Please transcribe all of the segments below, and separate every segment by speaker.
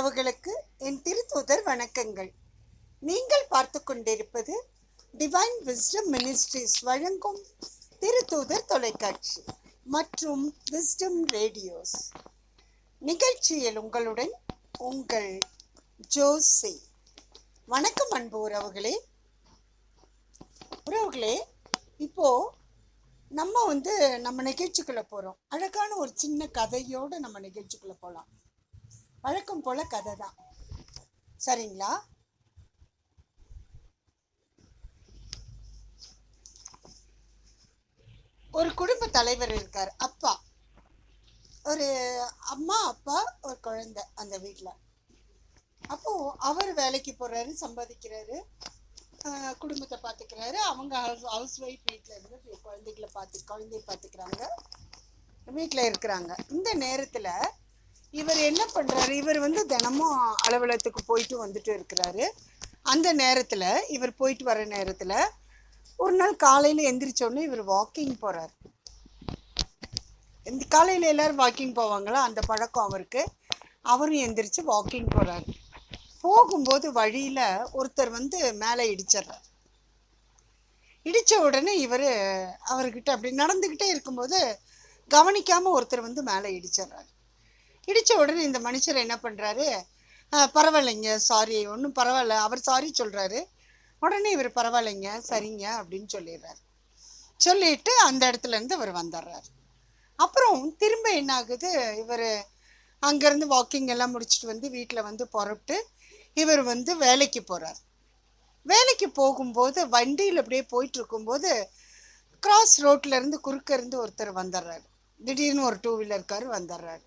Speaker 1: உறவுகளுக்கு என் திருத்தூதர் வணக்கங்கள். நீங்கள் பார்த்து கொண்டிருப்பது டிவைன் விஸ்டம் மினிஸ்ட்ரிஸ் வழங்கும் திருத்தூதர் தொலைக்காட்சி மற்றும் விஸ்டம் ரேடியோஸ் நிகழ்ச்சியில் உங்களுடன் உங்கள் ஜோசி. வணக்கம் அன்பு உறவுகளே. உறவுகளே இப்போ நம்ம வந்து நம்ம நிகழ்ச்சிக்குள்ளே போகிறோம் அழகான ஒரு சின்ன கதையோடு நம்ம நிகழ்ச்சிக்குள்ள போகலாம் வழக்கம் போல கதை தான் சரிங்களா? ஒரு குடும்ப தலைவர் இருக்கார் அப்பா. ஒரு அம்மா அப்பா ஒரு குழந்தை அந்த வீட்டில் அப்போ அவர் வேலைக்கு போறாரு சம்பாதிக்கிறாரு ஆஹ் குடும்பத்தை பார்த்துக்கிறாரு அவங்க ஹவுஸ் ஹவுஸ் ஒய்ஃப் வீட்டில் இருந்து குழந்தைகளை பார்த்து குழந்தைய பார்த்துக்கிறாங்க வீட்டில் இருக்கிறாங்க. இந்த நேரத்தில் இவர் என்ன பண்ணுறாரு இவர் வந்து தினமும் அலுவலகத்துக்கு போயிட்டு வந்துட்டு இருக்கிறாரு. அந்த நேரத்தில் இவர் போயிட்டு வர நேரத்தில் ஒரு நாள் காலையில் எந்திரிச்சோடனே இவர் வாக்கிங் போகிறார் இந்த காலையில் எல்லாரும் வாக்கிங் போவாங்களா? அந்த பழக்கம் அவருக்கு. அவரும் எந்திரிச்சு வாக்கிங் போகிறார் போகும்போது வழியில் ஒருத்தர் வந்து மேலே இடிச்சிடுறார். இடித்த உடனே இவர் அவர்கிட்ட அப்படி நடந்துக்கிட்டே இருக்கும்போது கவனிக்காமல் ஒருத்தர் வந்து மேலே இடிச்சிடுறாரு. இடித்த உடனே இந்த மனுஷர் என்ன பண்ணுறாரு பரவாயில்லைங்க சாரி ஒன்றும் பரவாயில்ல. அவர் சாரி சொல்கிறாரு உடனே இவர் பரவாயில்லைங்க சரிங்க அப்படின்னு சொல்லிடுறாரு. சொல்லிட்டு அந்த இடத்துலேருந்து இவர் வந்துடுறாரு. அப்புறம் திரும்ப என்ன ஆகுது இவர் அங்கேருந்து வாக்கிங் எல்லாம் முடிச்சுட்டு வந்து வீட்டில் வந்து புறப்பட்டு இவர் வந்து வேலைக்கு போகிறார் வேலைக்கு போகும்போது வண்டியில் அப்படியே போயிட்டு இருக்கும்போது கிராஸ் ரோட்லேருந்து குறுக்க இருந்து ஒருத்தர் வந்துடுறாரு. திடீர்னு ஒரு டூ வீலர்கார் வந்துடுறாரு.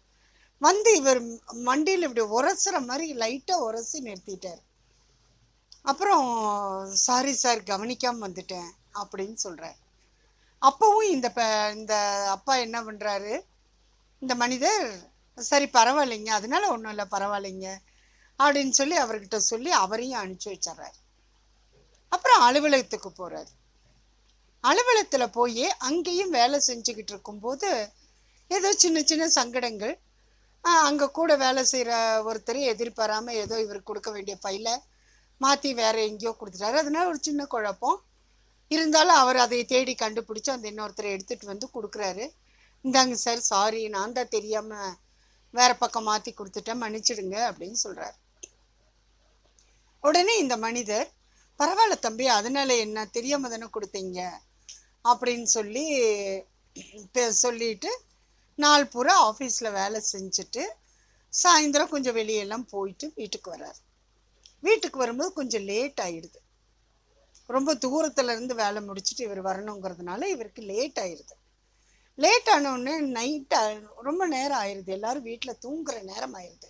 Speaker 1: வந்து இவர் மண்டியில் இப்படி உரசுற மாதிரி லைட்டாக உரசி நிறுத்திட்டார். அப்புறம் சாரி சார் கவனிக்காமல் வந்துட்டேன் அப்படின்னு சொல்கிறார் அப்போவும் இந்த ப இந்த அப்பா என்ன பண்ணுறாரு இந்த மனிதர் சரி பரவாயில்லைங்க அதனால ஒன்றும் இல்லை பரவாயில்லைங்க அப்படின்னு சொல்லி அவர்கிட்ட சொல்லி அவரையும் அனுப்பிச்சி வச்சிட்றாரு. அப்புறம் அலுவலகத்துக்கு போகிறார் அலுவலகத்தில் போய் அங்கேயும் வேலை செஞ்சுக்கிட்டு இருக்கும்போது ஏதோ சின்ன சின்ன சங்கடங்கள் அங்கே கூட வேலை செய்கிற ஒருத்தர் எதிர்பாராமல் ஏதோ இவருக்கு கொடுக்க வேண்டிய பையில மாற்றி வேற எங்கேயோ கொடுத்துட்டாரு. அதனால ஒரு சின்ன குழப்பம். இருந்தாலும் அவர் அதை தேடி கண்டுபிடிச்சு அந்த இன்னொருத்தரை எடுத்துகிட்டு வந்து கொடுக்குறாரு. இந்தாங்க சார் சாரி நான் தான் தெரியாமல் வேற பக்கம் மாற்றி கொடுத்துட்டேன் மன்னிச்சிடுங்க அப்படின்னு சொல்கிறார் உடனே இந்த மனிதர் பரவாயில்ல தம்பி அதனால என்ன தெரியாமல் தானே கொடுத்தீங்க? அப்படின்னு சொல்லி சொல்லிட்டு நாள் பூரா ஆஃபீஸில் வேலை செஞ்சுட்டு சாயந்தரம் கொஞ்சம் வெளியெல்லாம் போயிட்டு வீட்டுக்கு வர்றார். வீட்டுக்கு வரும்போது கொஞ்சம் லேட் ஆகிடுது ரொம்ப தூரத்துலேருந்து வேலை முடிச்சுட்டு இவர் வரணுங்கிறதுனால இவருக்கு லேட் ஆயிடுது. லேட் ஆனவுடனே நைட் ரொம்ப நேரம் ஆயிடுது. எல்லாரும் வீட்டில் தூங்குற நேரம் ஆயிடுது.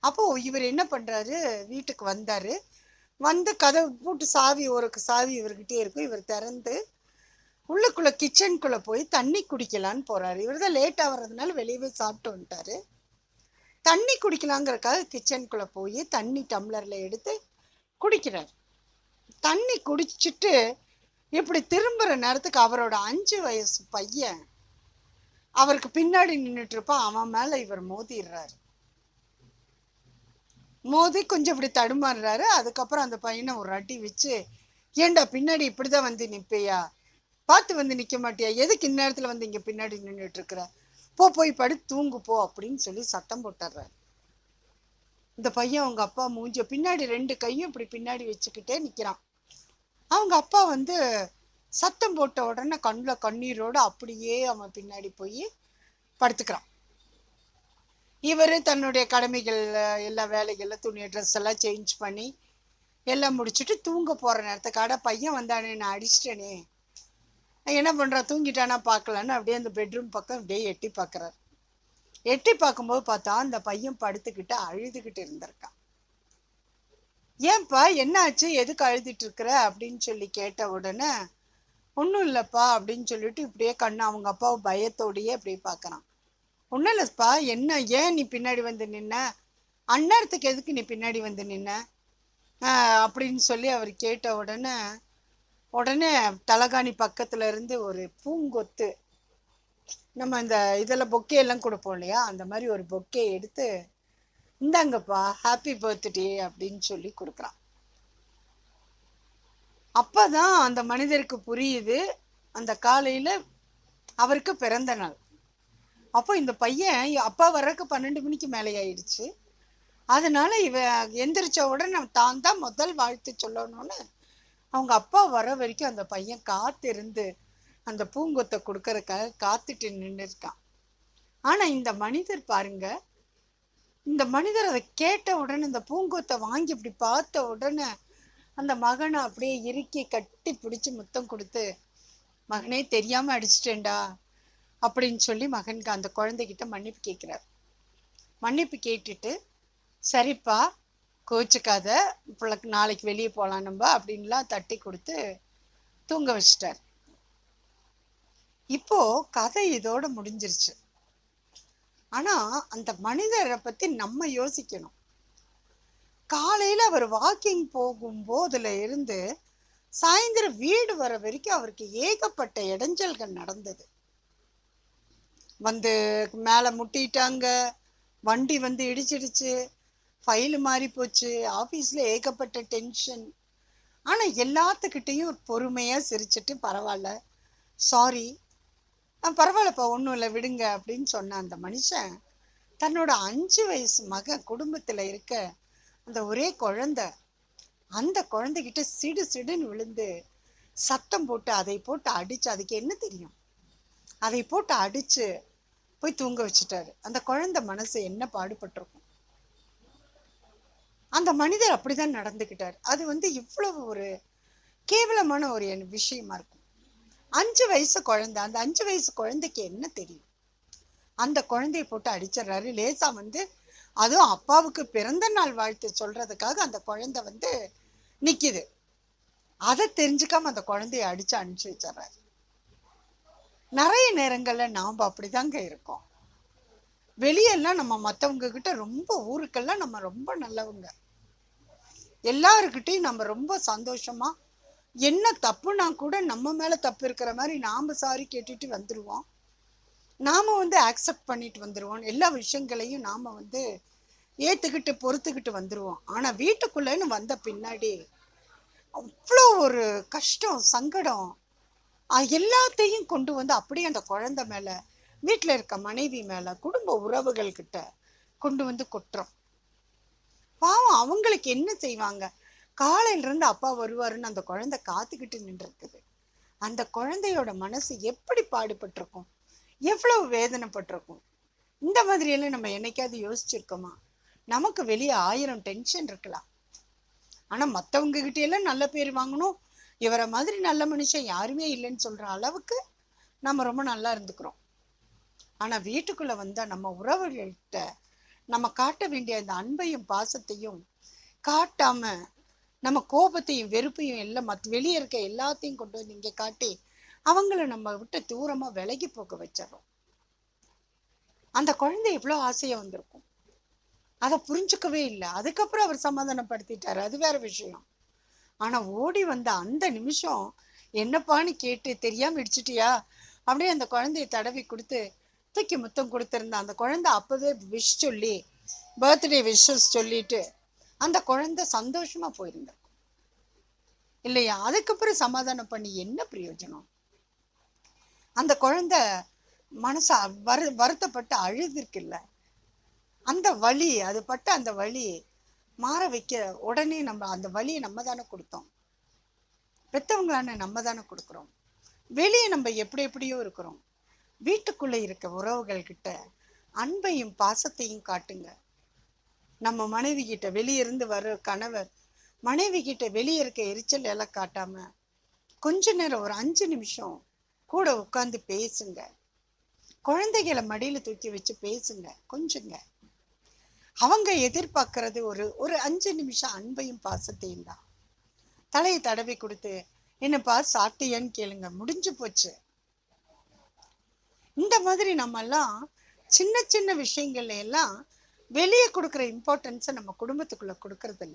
Speaker 1: அப்போது இவர் என்ன பண்ணுறாரு வீட்டுக்கு வந்தார். வந்து கதவு போட்டு சாவி ஒரு சாவி இவர்கிட்டே இருக்கும். இவர் திறந்து உள்ளுக்குள்ளே கிச்சனுக்குள்ளே போய் தண்ணி குடிக்கலான்னு போகிறாரு இவர் தான் லேட்டாக வர்றதுனால வெளியவே சாப்பிட்டு வந்துட்டாரு. தண்ணி குடிக்கலாங்கிறக்காக கிச்சனுக்குள்ளே போய் தண்ணி டம்ளரில் எடுத்து குடிக்கிறார். தண்ணி குடிச்சிட்டு இப்படி திரும்புகிற நேரத்துக்கு அவரோட அஞ்சு வயசு பையன் அவருக்கு பின்னாடி நின்றுட்டு இருப்பான் அவன் மேலே இவர் மோதிடுறாரு. மோதி கொஞ்சம் இப்படி தடுமாறுறாரு. அதுக்கப்புறம் அந்த பையனை ஒரு அடி வச்சு ஏண்டா பின்னாடி இப்படி தான் வந்து நிற்பையா பார்த்து வந்து நிற்க மாட்டியா? எதுக்கு இந்நேரத்தில் வந்து இங்கே பின்னாடி நின்றுட்டு இருக்கிற போ போய் படு தூங்கு போ அப்படின்னு சொல்லி சத்தம் போட்டுறாரு. இந்த பையன் அவங்க அப்பா மூஞ்ச பின்னாடி ரெண்டு கையும் இப்படி பின்னாடி வச்சுக்கிட்டே நிற்கிறான் அவங்க அப்பா வந்து சத்தம் போட்ட உடனே கண்ணில் கண்ணீரோடு அப்படியே அவன் பின்னாடி போய் படுத்துக்கிறான். இவர் தன்னுடைய கடமைகள் எல்லா வேலைகளில் துணி ட்ரெஸ் எல்லாம் சேஞ்ச் பண்ணி எல்லாம் முடிச்சுட்டு தூங்க போகிற நேரத்துக்காட பையன் வந்தானே நான் அடிச்சிட்டேனே. என்ன பண்ணுறா தூங்கிட்டானா? பார்க்கலான்னு அப்படியே அந்த பெட்ரூம் பக்கம் அப்படியே எட்டி பார்க்குறாரு. எட்டி பார்க்கும்போது பார்த்தா அந்த பையன் படுத்துக்கிட்டு அழுதுகிட்டு இருந்திருக்கான் ஏன்பா என்ன ஆச்சு எதுக்கு அழுதுட்டு இருக்கிற? அப்படின்னு சொல்லி கேட்ட உடனே ஒன்றும் இல்லைப்பா அப்படின்னு சொல்லிட்டு இப்படியே கண்ணு அவங்க அப்பாவை பயத்தோடையே அப்படியே பார்க்குறான். ஒன்றும் இல்லைப்பா என்ன ஏன் நீ பின்னாடி வந்து நின்ன? அந்நேரத்துக்கு எதுக்கு நீ பின்னாடி வந்து நின்ன? அப்படின்னு சொல்லி அவர் கேட்ட உடனே உடனே தலகாணி பக்கத்துல இருந்து ஒரு பூங்கொத்து நம்ம இந்த இதில் பொக்கே எல்லாம் கொடுப்போம் இல்லையா? அந்த மாதிரி ஒரு பொக்கே எடுத்து இந்தாங்கப்பா ஹாப்பி பர்த்டே அப்படின்னு சொல்லி கொடுக்குறான். அப்போதான் அந்த மனிதருக்கு புரியுது அந்த காலையில் அவருக்கு பிறந்த நாள். அப்போ இந்த பையன் அப்பா வர்றதுக்கு பன்னெண்டு மணிக்கு மேலே ஆயிடுச்சு. அதனால இவ எந்திரிச்ச உடனே தான் தான் முதல் வாழ்த்து சொல்லணும்னு அவங்க அப்பா வர வரைக்கும் அந்த பையன் காத்திருந்து அந்த பூங்கொத்தை கொடுக்கறதுக்காக காத்துட்டு நின்று இருக்கான் ஆனா இந்த மனிதர் பாருங்க இந்த மனிதர் அதை கேட்ட உடனே இந்த பூங்கொத்தை வாங்கி இப்படி பார்த்த உடனே அந்த மகனை அப்படியே இறுக்கி கட்டி பிடிச்சி முத்தம் கொடுத்து மகனே தெரியாம அடிச்சிட்டேன்டா அப்படின்னு சொல்லி மகனுக்கு அந்த குழந்தைகிட்ட மன்னிப்பு கேட்குறார். மன்னிப்பு கேட்டுட்டு சரிப்பா கோச்சுக்காத பிள்ளைக்கு நாளைக்கு வெளியே போகலாம் நம்ம அப்படின்லாம் தட்டி கொடுத்து தூங்க வச்சிட்டார். இப்போ கதை இதோட முடிஞ்சிருச்சு. ஆனால் அந்த மனிதரை பற்றி நம்ம யோசிக்கணும். காலையில் அவர் வாக்கிங் போகும்போதில் இருந்து சாயந்தரம் வீடு வர வரைக்கும் அவருக்கு ஏகப்பட்ட இடைஞ்சல்கள் நடந்தது. வந்து மேலே முட்டிட்டாங்க வண்டி வந்து இடிச்சிடுச்சு ஃபைலு மாறி போச்சு ஆஃபீஸில் ஏகப்பட்ட டென்ஷன் ஆனால் எல்லாத்துக்கிட்டேயும் பொறுமையாக சிரிச்சிட்டு பரவாயில்ல சாரி பரவாயில்லப்பா ஒன்றும் இல்லை விடுங்க அப்படின்னு சொன்ன அந்த மனுஷன் தன்னோட அஞ்சு வயசு மகன் குடும்பத்தில் இருக்க அந்த ஒரே குழந்த அந்த குழந்தைகிட்ட சிடு சிடுன்னு விழுந்து சத்தம் போட்டு அதை போட்டு அடித்து அதுக்கு என்ன தெரியும்? அதை போட்டு அடித்து போய் தூங்க வச்சுட்டாரு. அந்த குழந்தை மனசு என்ன பாடுபட்டிருக்கும்? அந்த மனிதர் அப்படிதான் நடந்துக்கிட்டார் அது வந்து இவ்வளவு ஒரு கேவலமான ஒரு என் விஷயமா இருக்கும். அஞ்சு வயசு குழந்தை அந்த அஞ்சு வயசு குழந்தைக்கு என்ன தெரியும்? அந்த குழந்தைய போட்டு அடிச்சிடுறாரு. லேசா வந்து அதுவும் அப்பாவுக்கு பிறந்த நாள் வாழ்த்து சொல்றதுக்காக அந்த குழந்தை வந்து நிக்குது. அதை தெரிஞ்சுக்காம அந்த குழந்தைய அடிச்சு அனுப்பிச்சு வச்சிடுறாரு. நிறைய நேரங்கள்ல நாம் அப்படிதாங்க இருக்கோம். வெளியெல்லாம் நம்ம மற்றவங்க கிட்ட ரொம்ப ஊருக்கெல்லாம் நம்ம ரொம்ப நல்லவங்க. எல்லாருக்கிட்டையும் நம்ம ரொம்ப சந்தோஷமாக என்ன தப்புனா கூட நம்ம மேலே தப்பு இருக்கிற மாதிரி நாம் சாரி கேட்டுட்டு வந்துடுவோம் நாம் வந்து ஆக்செப்ட் பண்ணிட்டு வந்துடுவோம் எல்லா விஷயங்களையும் நாம் வந்து ஏற்றுக்கிட்டு பொறுத்துக்கிட்டு வந்துடுவோம் ஆனால் வீட்டுக்குள்ளேன்னு வந்த பின்னாடி அவ்வளோ ஒரு கஷ்டம் சங்கடம். எல்லாத்தையும் கொண்டு வந்து அப்படியே அந்த குழந்தை மேலே வீட்டில் இருக்க மனைவி மேலே குடும்ப உறவுகள்கிட்ட கொண்டு வந்து கொட்டுறோம். பாவம் அவங்களுக்கு என்ன செய்வாங்க? காலையிலிருந்து அப்பா வருவாருன்னு அந்த குழந்தை காத்துக்கிட்டு நின்றுருக்குது. அந்த குழந்தையோட மனசு எப்படி பாடுபட்டிருக்கும்? எவ்வளவு வேதனைப்பட்டிருக்கும்? இந்த மாதிரியெல்லாம் நம்ம என்னைக்காவது யோசிச்சிருக்கோமா? நமக்கு வெளியே ஆயிரம் டென்ஷன் இருக்கலாம். ஆனால் மற்றவங்க கிட்ட நல்ல பேர் வாங்கணும். இவரை மாதிரி நல்ல மனுஷன் யாருமே இல்லைன்னு சொல்கிற அளவுக்கு நம்ம ரொம்ப நல்லா இருந்துக்கிறோம். ஆனால் வீட்டுக்குள்ளே வந்தால் நம்ம உறவுகள்கிட்ட நம்ம காட்ட வேண்டிய அந்த அன்பையும் பாசத்தையும் காட்டாம நம்ம கோபத்தையும் வெறுப்பையும் எல்லாம் மத் வெளியே இருக்க எல்லாத்தையும் கொண்டு வந்து இங்க காட்டி அவங்கள நம்ம விட்டு தூரமா விலகி போக வச்சிடறோம். அந்த குழந்தை எவ்வளோ ஆசையா வந்திருக்கும். அதை புரிஞ்சுக்கவே இல்லை. அதுக்கப்புறம் அவர் சமாதானப்படுத்திட்டாரு. அது வேற விஷயம். ஆனா ஓடி வந்த அந்த நிமிஷம் என்னப்பான்னு கேட்டு தெரியாம இடிச்சிட்டியா? அப்படியே அந்த குழந்தைய தடவி கொடுத்து தூக்கி முத்தம் கொடுத்துருந்தா அந்த குழந்தை அப்போவே விஷ் சொல்லி பர்த்டே விஷஸ் சொல்லிட்டு அந்த குழந்தை சந்தோஷமா போயிருந்திருக்கும் இல்லையா? அதுக்கப்புறம் சமாதானம் பண்ணி என்ன பிரயோஜனம்? அந்த குழந்தை மனசை வரு வருத்தப்பட்டு அழுதுருக்குல்ல. அந்த வலி அது பட்ட அந்த வழி மாற வைக்க உடனே நம்ம அந்த வழியை நம்ம தானே கொடுத்தோம். பெற்றவங்களான நம்ம தானே கொடுக்குறோம். வெளியே நம்ம எப்படி எப்படியோ இருக்கிறோம். வீட்டுக்குள்ளே இருக்க உறவுகள் கிட்ட அன்பையும் பாசத்தையும் காட்டுங்க. நம்ம மனைவி கிட்ட வெளியே இருந்து கணவர் மனைவி கிட்ட வெளியே இருக்க எரிச்சல் எல்லாம் காட்டாம கொஞ்ச நேரம் ஒரு அஞ்சு நிமிஷம் கூட உட்காந்து பேசுங்க. குழந்தைகளை மடியில் தூக்கி வச்சு பேசுங்க கொஞ்சங்க. அவங்க எதிர்பார்க்கறது ஒரு ஒரு அஞ்சு நிமிஷம் அன்பையும் பாசத்தையும் தான். தலையை தடவி கொடுத்து என்னப்பா சாப்பிட்டியான்னு கேளுங்க முடிஞ்சு போச்சு. இந்த மாதிரி நம்மெல்லாம் சின்ன சின்ன விஷயங்கள்ல எல்லாம் வெளியே கொடுக்குற இம்பார்ட்டன்ஸை நம்ம குடும்பத்துக்குள்ள கொடுக்கறதில்ல.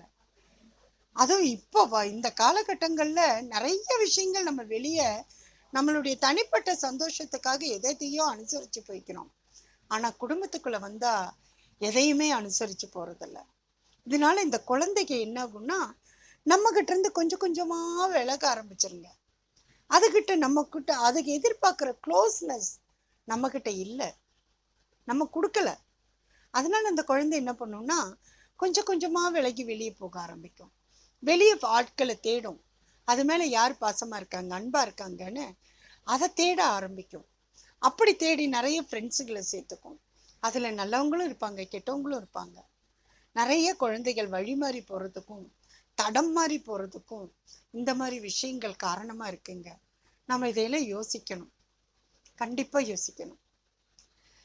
Speaker 1: அதுவும் இப்போ வ- இந்த காலகட்டங்களில் நிறைய விஷயங்கள் நம்ம வெளியே நம்மளுடைய தனிப்பட்ட சந்தோஷத்துக்காக எதையோ அனுசரித்து போய்க்கிறோம். ஆனால் குடும்பத்துக்குள்ளே வந்தால் எதையுமே அனுசரித்து போகிறதில்ல இதனால இந்த குழந்தைக்கு என்ன ஆகும்னா நம்மக்கிட்ட இருந்து கொஞ்சம் கொஞ்சமாக விலக ஆரம்பிச்சிருங்க. அதுக்கிட்ட நம்மக்கிட்ட அதுக்கு எதிர்பார்க்குற க்ளோஸ்னஸ் நம்மக்கிட்ட இல்லை. நம்ம கொடுக்கல. அதனால் அந்த குழந்தை என்ன பண்ணும்னா கொஞ்சம் கொஞ்சமாக விலகி வெளியே போக ஆரம்பிக்கும். வெளியே ஆட்களை தேடும். அது மேலே யார் பாசமாக இருக்காங்க அன்பாக இருக்காங்கன்னு அதை தேட ஆரம்பிக்கும். அப்படி தேடி நிறைய ஃப்ரெண்ட்ஸுகளை சேர்த்துக்கும். அதில் நல்லவங்களும் இருப்பாங்க கெட்டவங்களும் இருப்பாங்க. நிறைய குழந்தைகள் வழி மாறி போகிறதுக்கும் தடம் மாறி போகிறதுக்கும் இந்த மாதிரி விஷயங்கள் காரணமாக இருக்குங்க. நம்ம இதையெல்லாம் யோசிக்கணும். கண்டிப்பாக யோசிக்கணும்.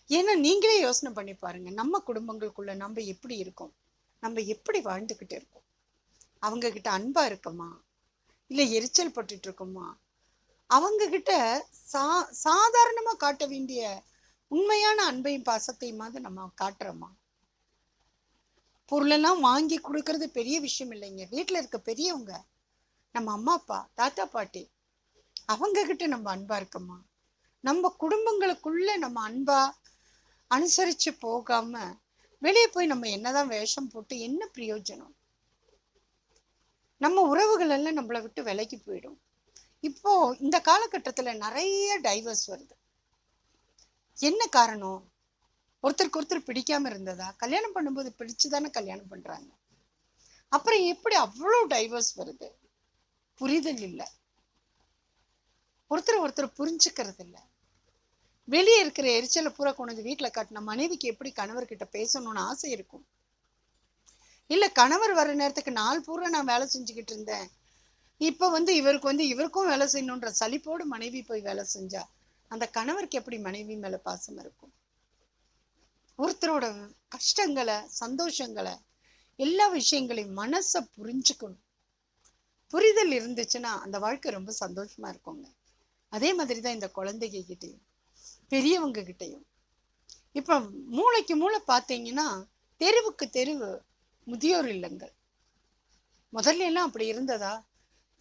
Speaker 1: ஏன்னா நீங்களே யோசனை பண்ணி பாருங்க நம்ம குடும்பங்களுக்குள்ள நம்ம எப்படி இருக்கோம்? நம்ம எப்படி வாழ்ந்துக்கிட்டு இருக்கோம்? அவங்க கிட்ட அன்பா இருக்கோமா? இல்லை எரிச்சல் பட்டுட்டு இருக்கோமா? அவங்க கிட்ட சா சாதாரணமாக காட்ட வேண்டிய உண்மையான அன்பையும் பாசத்தையுமாவது நம்ம காட்டுறோமா? பொருளெல்லாம் வாங்கி கொடுக்கறது பெரிய விஷயம் இல்லைங்க. வீட்டில் இருக்க பெரியவங்க நம்ம அம்மா அப்பா தாத்தா பாட்டி அவங்க கிட்ட நம்ம அன்பா இருக்கோமா? நம்ம குடும்பங்களுக்குள்ள நம்ம அன்பா அனுசரிச்சு போகாம வெளியே போய் நம்ம என்னதான் வேஷம் போட்டு என்ன பிரயோஜனம்? நம்ம உறவுகள் எல்லாம் நம்மளை விட்டு விலகி போயிடும். இப்போ இந்த காலகட்டத்தில் நிறைய டைவர்ஸ் வருது. என்ன காரணம்? ஒருத்தருக்கு ஒருத்தர் பிடிக்காம இருந்ததா? கல்யாணம் பண்ணும்போது பிடிச்சு தானே கல்யாணம் பண்றாங்க. அப்புறம் எப்படி அவ்வளோ டைவர்ஸ் வருது? புரிதல் இல்லை. ஒருத்தர் ஒருத்தர் புரிஞ்சுக்கிறது இல்லை வெளியே இருக்கிற எரிச்சலை பூரா கொண்டு வீட்டில் காட்டின மனைவிக்கு எப்படி கணவர்கிட்ட பேசணும்னு ஆசை இருக்கும்? இல்லை கணவர் வர நேரத்துக்கு நாள் பூரா நான் வேலை செஞ்சுக்கிட்டு இருந்தேன். இப்போ வந்து இவருக்கு வந்து இவருக்கும் வேலை செய்யணுன்ற சலிப்போடு மனைவி போய் வேலை செஞ்சா அந்த கணவருக்கு எப்படி மனைவி மேலே பாசம் இருக்கும்? ஒருத்தரோட கஷ்டங்களை சந்தோஷங்களை எல்லா விஷயங்களையும் மனசை புரிஞ்சுக்கணும். புரிதல் இருந்துச்சுன்னா அந்த வாழ்க்கை ரொம்ப சந்தோஷமா இருக்குங்க. அதே மாதிரி தான் இந்த குழந்தைகிட்டேயும் பெரியவங்க கிட்டேயும் இப்போ மூளைக்கு மூளை பார்த்தீங்கன்னா தெருவுக்கு தெருவு முதியோர் இல்லங்கள். முதல்ல எல்லாம் அப்படி இருந்ததா?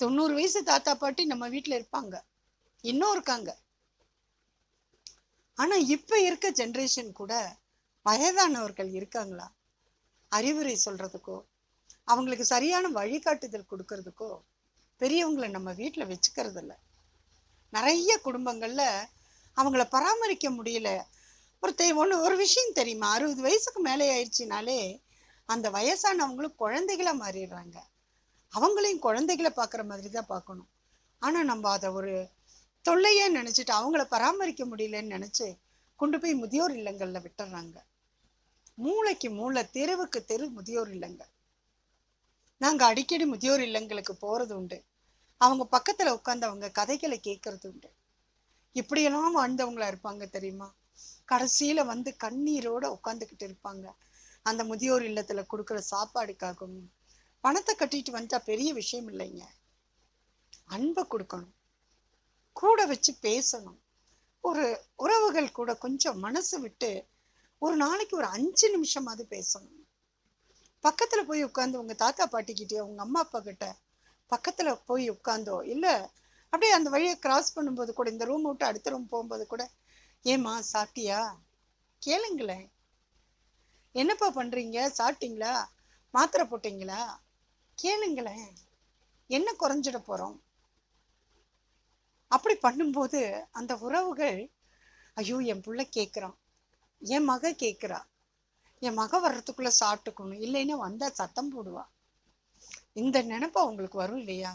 Speaker 1: தொண்ணூறு வயசு தாத்தா பாட்டி நம்ம வீட்டில் இருப்பாங்க. இன்னும் இருக்காங்க. ஆனா இப்ப இருக்க ஜென்ரேஷன் கூட வயதானவர்கள் இருக்காங்களா? அறிவுரை சொல்றதுக்கோ அவங்களுக்கு சரியான வழிகாட்டுதல் கொடுக்கறதுக்கோ பெரியவங்களை நம்ம வீட்டில் வச்சுக்கிறது இல்லை நிறைய குடும்பங்கள்ல அவங்கள பராமரிக்க முடியல. ஒருத்தர் ஒன்று ஒரு விஷயம் தெரியுமா? அறுபது வயசுக்கு மேலே ஆயிடுச்சுனாலே அந்த வயசானவங்களும் குழந்தைகளாக மாறிடுறாங்க. அவங்களையும் குழந்தைகளை பார்க்குற மாதிரி தான் பார்க்கணும். ஆனால் நம்ம அதை ஒரு தொல்லையே நினச்சிட்டு அவங்கள பராமரிக்க முடியலன்னு நினச்சி கொண்டு போய் முதியோர் இல்லங்களில் விட்டுறாங்க. மூளைக்கு மூளை தெருவுக்கு தெரு முதியோர் இல்லங்கள். நாங்கள் அடிக்கடி முதியோர் இல்லங்களுக்கு போகிறது உண்டு. அவங்க பக்கத்தில் உட்காந்து அவங்க கதைகளை கேட்கறது உண்டு. இப்படியெல்லாம் வாழ்ந்தவங்களா இருப்பாங்க தெரியுமா? கடைசியில் வந்து கண்ணீரோட உட்காந்துக்கிட்டு இருப்பாங்க. அந்த முதியோர் இல்லத்தில் கொடுக்குற சாப்பாடுக்காகவும் பணத்தை கட்டிட்டு வந்தா பெரிய விஷயம் இல்லைங்க. அன்பை கொடுக்கணும். கூட வச்சு பேசணும். ஒரு உறவுகள் கூட கொஞ்சம் மனசு விட்டு ஒரு நாளைக்கு ஒரு அஞ்சு நிமிஷமாவது பேசணும். பக்கத்துல போய் உட்காந்து உங்க தாத்தா பாட்டிக்கிட்டே உங்க அம்மா அப்பா கிட்ட பக்கத்துல போய் உட்காந்தோ இல்லை அப்படியே அந்த வழியை கிராஸ் பண்ணும்போது கூட இந்த ரூம் விட்டு அடுத்த ரூம் போகும்போது கூட ஏம்மா சாப்பிட்டியா? கேளுங்களேன் என்னப்பா பண்ணுறீங்க சாப்பிட்டீங்களா? மாத்திரை போட்டீங்களா? கேளுங்களேன் என்ன குறைஞ்சிட போகிறோம் அப்படி பண்ணும்போது அந்த உறவுகள் ஐயோ என் பிள்ளை கேட்குறான் என் மக கேட்குறா என் மக வர்றதுக்குள்ளே சாப்பிட்டுக்கணும். இல்லைன்னா வந்தால் சத்தம் போடுவா. இந்த நினைப்பு அவங்களுக்கு வரும் இல்லையா?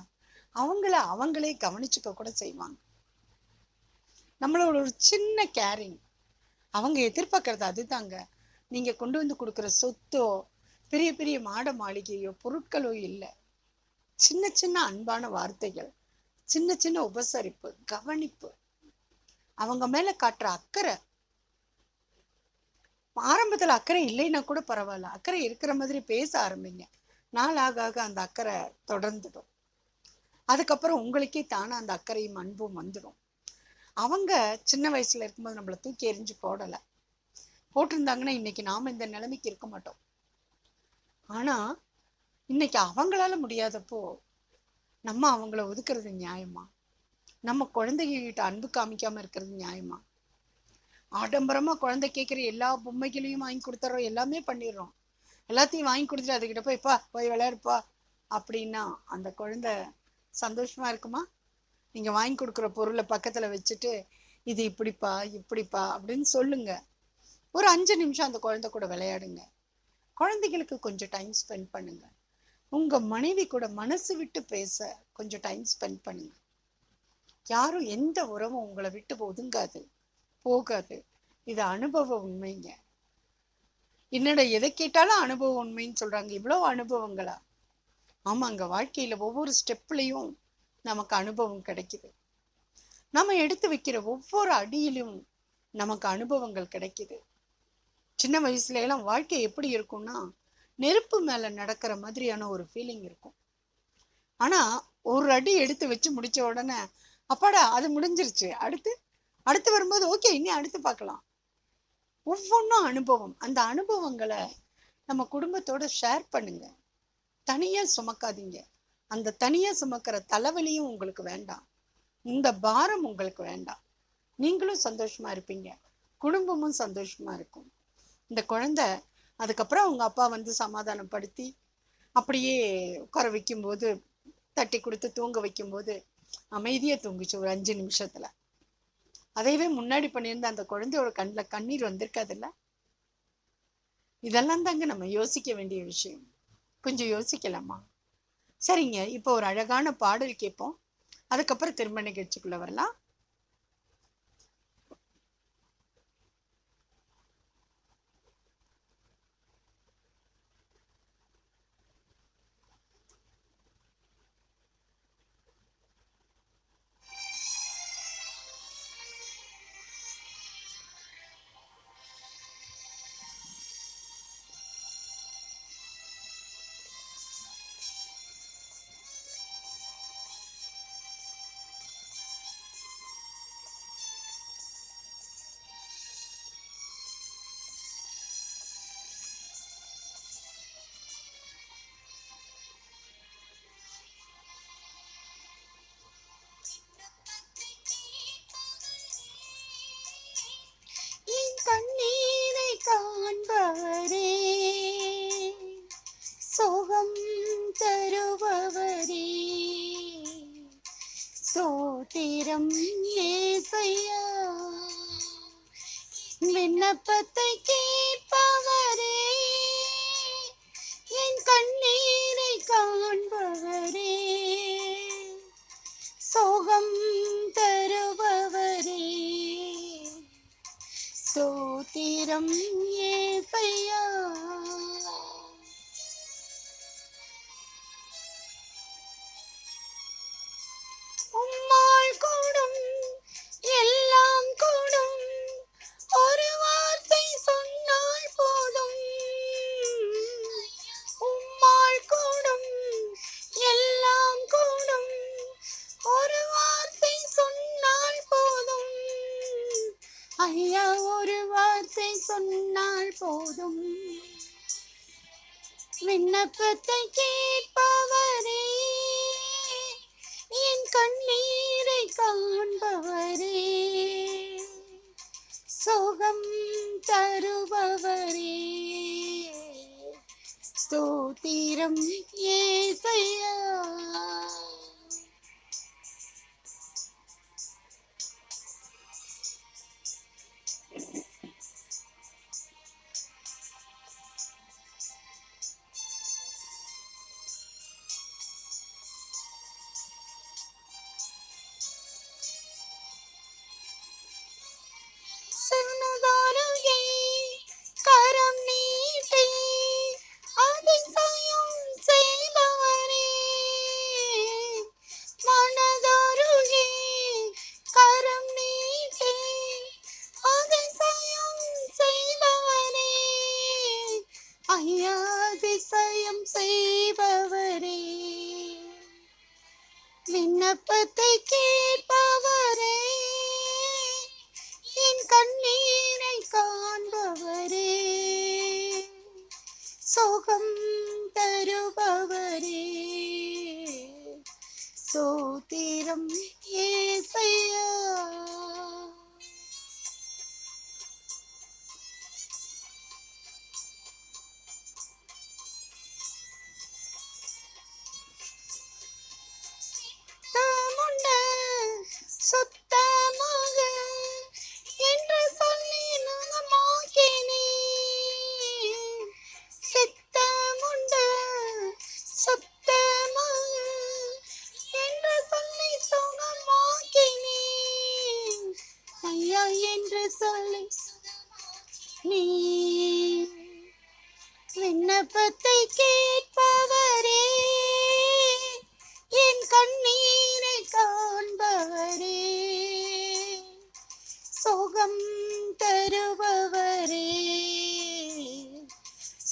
Speaker 1: அவங்கள அவங்களே கவனிச்சுக்க கூட செய்வாங்க. நம்மளோட ஒரு சின்ன கேரிங் அவங்க எதிர்பார்க்கறது அதுதாங்க. நீங்கள் கொண்டு வந்து கொடுக்குற சொத்தோ பெரிய பெரிய மாட மாளிகையோ பொருட்களோ இல்லை. சின்ன சின்ன அன்பான வார்த்தைகள் சின்ன சின்ன உபசரிப்பு கவனிப்பு. அவங்க மேலே காட்டுற அக்கறை. ஆரம்பத்தில் அக்கறை இல்லைன்னா கூட பரவாயில்ல. அக்கறை இருக்கிற மாதிரி பேச ஆரம்பிங்க. நாள் ஆக ஆக அந்த அக்கறை தொடர்ந்துடும். அதுக்கப்புறம் உங்களுக்கே தானே அந்த அக்கறையும் அன்பும் வந்துடும். அவங்க சின்ன வயசில் இருக்கும்போது நம்மளை தூக்கி எரிஞ்சு போடலை. போட்டிருந்தாங்கன்னா இன்னைக்கு நாம் இந்த நிலைமைக்கு இருக்க மாட்டோம். ஆனால் இன்னைக்கு அவங்களால முடியாதப்போ நம்ம அவங்கள ஒதுக்குறது நியாயமா? நம்ம குழந்தைகிட்ட அன்பு காமிக்காம இருக்கிறது நியாயமா? ஆடம்பரமா குழந்தை கேட்குற எல்லா பொம்மைகளையும் வாங்கி கொடுத்துறோம் எல்லாமே பண்ணிடுறோம். எல்லாத்தையும் வாங்கி கொடுத்துட்டு அதுக்கிட்ட போய் பா போய் விளையாடுப்பா அப்படின்னா அந்த குழந்தை சந்தோஷமாக இருக்குமா? நீங்கள் வாங்கி கொடுக்குற பொருளை பக்கத்தில் வச்சுட்டு இது இப்படிப்பா இப்படிப்பா அப்படின்னு சொல்லுங்க. ஒரு அஞ்சு நிமிஷம் அந்த குழந்தை கூட விளையாடுங்க. குழந்தைகளுக்கு கொஞ்சம் டைம் ஸ்பெண்ட் பண்ணுங்க. உங்கள் மனைவி கூட மனசு விட்டு பேச கொஞ்சம் டைம் ஸ்பெண்ட் பண்ணுங்க. யாரும் எந்த உறவும் உங்களை விட்டு ஒதுங்காது. போகாது. இது அனுபவ உண்மைங்க. என்னடா எதை கேட்டாலும் அனுபவ உண்மைன்னு சொல்றாங்க. இவ்வளோ அனுபவங்களா? ஆமாங்க வாழ்க்கையில் ஒவ்வொரு ஸ்டெப்லையும் நமக்கு அனுபவம் கிடைக்குது. நம்ம எடுத்து வைக்கிற ஒவ்வொரு அடியிலும் நமக்கு அனுபவங்கள் கிடைக்குது. சின்ன வயசுல எல்லாம் வாழ்க்கை எப்படி இருக்கும்னா நெருப்பு மேலே நடக்கிற மாதிரியான ஒரு ஃபீலிங் இருக்கும். ஆனால் ஒரு அடி எடுத்து வச்சு முடித்த உடனே அப்பாடா அது முடிஞ்சிருச்சு அடுத்து? அடுத்து வரும்போது ஓகே இனி அடுத்து பார்க்கலாம். ஒவ்வொன்றும் அனுபவம். அந்த அனுபவங்களை நம்ம குடும்பத்தோட ஷேர் பண்ணுங்கள் தனியாக சுமக்காதீங்க. அந்த தனியாக சுமக்கிற தலைவலியும் உங்களுக்கு வேண்டாம். இந்த பாரம் உங்களுக்கு வேண்டாம். நீங்களும் சந்தோஷமா இருப்பீங்க. குடும்பமும் சந்தோஷமா இருக்கும். இந்த குழந்தை அதுக்கப்புறம் அவங்க அப்பா வந்து சமாதானப்படுத்தி அப்படியே உட்கார வைக்கும்போது தட்டி கொடுத்து தூங்க வைக்கும்போது அமைதியாக தூங்குச்சு ஒரு அஞ்சு நிமிஷத்துல. அதையவே முன்னாடி பண்ணியிருந்த அந்த குழந்தையோட கண்ணில் கண்ணீர் வந்திருக்காதுல்ல? இதெல்லாம் தாங்க நம்ம யோசிக்க வேண்டிய விஷயம். கொஞ்சம் யோசிக்கலாமா? சரிங்க இப்போ ஒரு அழகான பாடல் கேட்போம். அதுக்கப்புறம் திரும்ப நிகழ்ச்சிக்குள்ள வரலாம். சோத்திரம் ஏசையா. விண்ணப்பத்தை கேட்பவரே ஐயா ஒரு வார்த்தை சொன்னால் போதும். விண்ணப்பத்தை கேட்பவரே என் கண்ணீரை காண்பவரே சோகம் தருபவரே. ஸ்தோத்திரம் ஏசையா.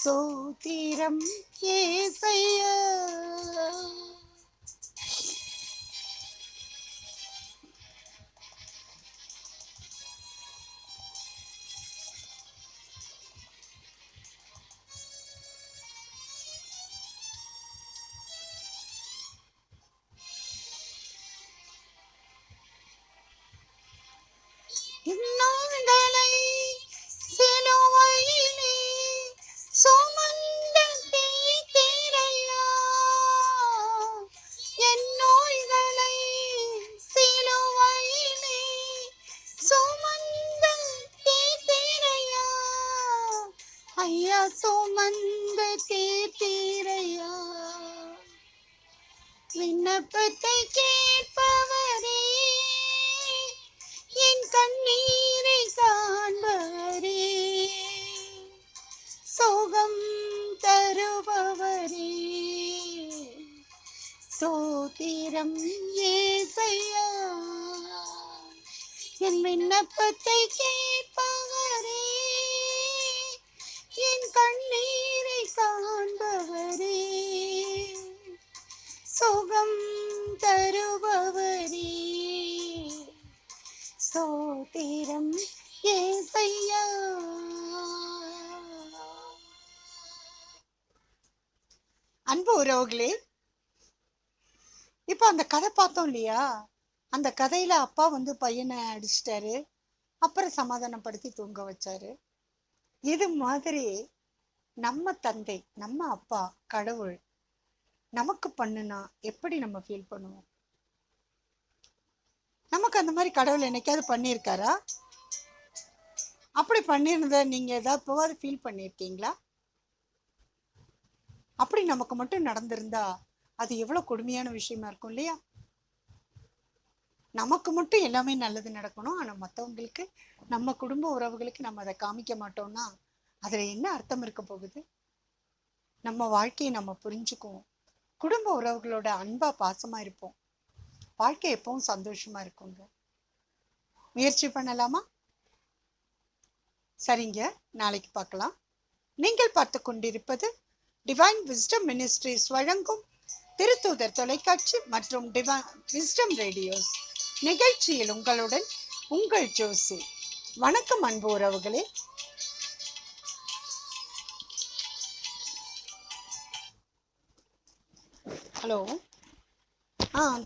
Speaker 1: சோத்திரம் ஏசையா சுமந்த தீர்த்தீரையா? விண்ணப்பத்தை கேட்பவரே என் கண்ணீரை காண்பவரே சோகம் தருபவரே. சோதிரம் ஏசையா என் விண்ணப்பத்தை கே கண்ணீரை காண்பவரே சுகம் தருபவரே. சோதிரம் ஏசையா. அன்பு உறவுகளே இப்போ அந்த கதை பார்த்தோம் இல்லையா? அந்த கதையில் அப்பா வந்து பையனை அடிச்சிட்டாரு. அப்புறம் சமாதானப்படுத்தி தூங்க வச்சாரு. இது மாதிரி நம்ம தந்தை நம்ம அப்பா கடவுள் நமக்கு பண்ணுனா எப்படி நம்ம ஃபீல் பண்ணுவோம்? நமக்கு அந்த மாதிரி கடவுள் என்னைக்காவது பண்ணியிருக்காரா அப்படி பண்ணியிருந்த நீங்க ஏதாவது எப்போவாது ஃபீல் பண்ணியிருக்கீங்களா அப்படி நமக்கு மட்டும் நடந்திருந்தா அது எவ்வளோ கொடுமையான விஷயமா இருக்கும் இல்லையா? நமக்கு மட்டும் எல்லாமே நல்லது நடக்கணும். ஆனால் மற்றவங்களுக்கு நம்ம குடும்ப உறவுகளுக்கு நம்ம அதை காமிக்க மாட்டோம்னா அதில் என்ன அர்த்தம் இருக்க போகுது? நம்ம வாழ்க்கையை நம்ம புரிஞ்சுக்குவோம். குடும்ப உறவுகளோட அன்பா பாசமா இருப்போம். வாழ்க்கை எப்பவும் சந்தோஷமா இருக்குங்க. முயற்சி பண்ணலாமா? சரிங்க நாளைக்கு பார்க்கலாம். நீங்கள் பார்த்து கொண்டிருப்பது டிவைன் விஸ்டம் மினிஸ்ட்ரிஸ் வழங்கும் திருத்தூதர் தொலைக்காட்சி மற்றும் டிவைன் விஸ்டம் ரேடியோஸ் நிகழ்ச்சியில் உங்களுடன் உங்கள் ஜோசி. வணக்கம் அன்பு உறவுகளே. ஹலோ ஆ